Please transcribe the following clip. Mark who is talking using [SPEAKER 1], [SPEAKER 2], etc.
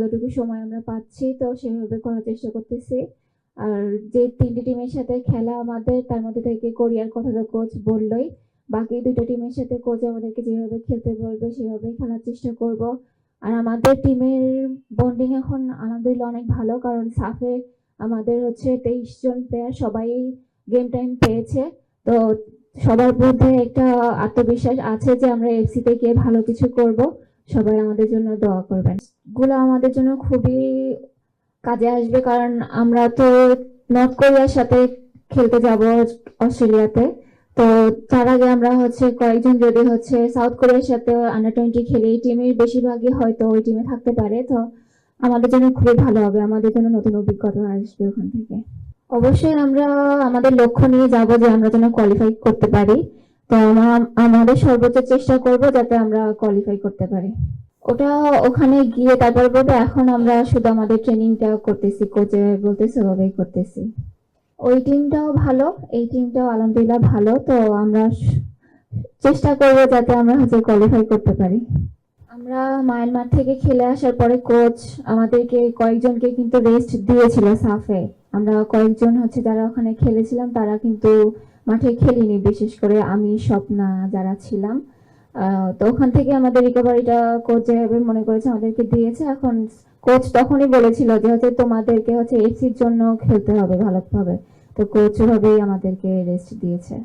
[SPEAKER 1] যতটুকু সময় আমরা পাচ্ছি, তো সেভাবে করার চেষ্টা করতেছি। আর যে তিনটি টিমের সাথে খেলা আমাদের, তার মধ্যে থেকে কোরিয়ার কথা তো কোচ বললোই। বাকি দুটো টিমের সাথে কোচ আমাদেরকে যেভাবে খেলতে বলবে, সেভাবেই খেলার চেষ্টা করব। আর আমাদের টিমের বন্ডিং এখন আলহামদুলিল্লাহ অনেক ভালো, কারণ সাফে আমাদের হচ্ছে তেইশ জন প্লেয়ার সবাই গেম টাইম পেয়েছে। তো সবার মধ্যে একটা আত্মবিশ্বাস আছে যে আমরা এফসিতে গিয়ে ভালো কিছু করব। সবাই আমাদের জন্য দোয়া করবেন। গুলো আমাদের জন্য খুবই কাজে আসবে কারণ আমরা তো নর্থ কোরিয়ার সাথে খেলতে যাব অস্ট্রেলিয়াতে। তো তার আগে আমরা হচ্ছে কয়েকজন যদি হচ্ছে সাউথ কোরিয়ার সাথে আন্ডার টোয়েন্টি খেলে এই টিমের বেশিরভাগই হয়তো ওই টিমে থাকতে পারে। তো আমাদের জন্য খুবই ভালো হবে। আমাদের জন্য নতুন অভিজ্ঞতা আসবে ওখান থেকে। অবশ্যই আমরা আমাদের লক্ষ্য নিয়ে যাব যে আমরা যেন কোয়ালিফাই করতে পারি। তো আমরা আমাদের সর্বোচ্চ চেষ্টা করব যাতে আমরা কোয়ালিফাই করতে পারি। ওটা ওখানে গিয়ে তারপর বলব, এখন আমরা শুধু আমাদের ট্রেনিংটা করতেছি কোচে বলতেছে, ওভাবেই করতেছি। ওই টিমটাও ভালো, এই টিমটাও আলহামদুলিল্লাহ ভালো। তো আমরা চেষ্টা করব যাতে আমরা হচ্ছে কোয়ালিফাই করতে পারি। আমরা মায়ানমার থেকে খেলে আসার পরে কোচ আমাদেরকে কয়েকজনকে কিন্তু রেস্ট দিয়েছিল সাফে আমরা কয়েকজন হচ্ছে যারা ওখানে খেলেছিলাম, তারা কিন্তু মাঠে খেলিনি, বিশেষ করে আমি, স্বপ্না যারা ছিলাম। তো ওখান থেকে আমাদের রিকভারিটা কোচ যেভাবে মনে করেছে, আমাদেরকে দিয়েছে। এখন কোচ তখনই বলেছিল যে হচ্ছে তোমাদেরকে হচ্ছে এফসির জন্য খেলতে হবে ভালোভাবে। তো কোচ ওভাবেই আমাদেরকে রেস্ট দিয়েছে।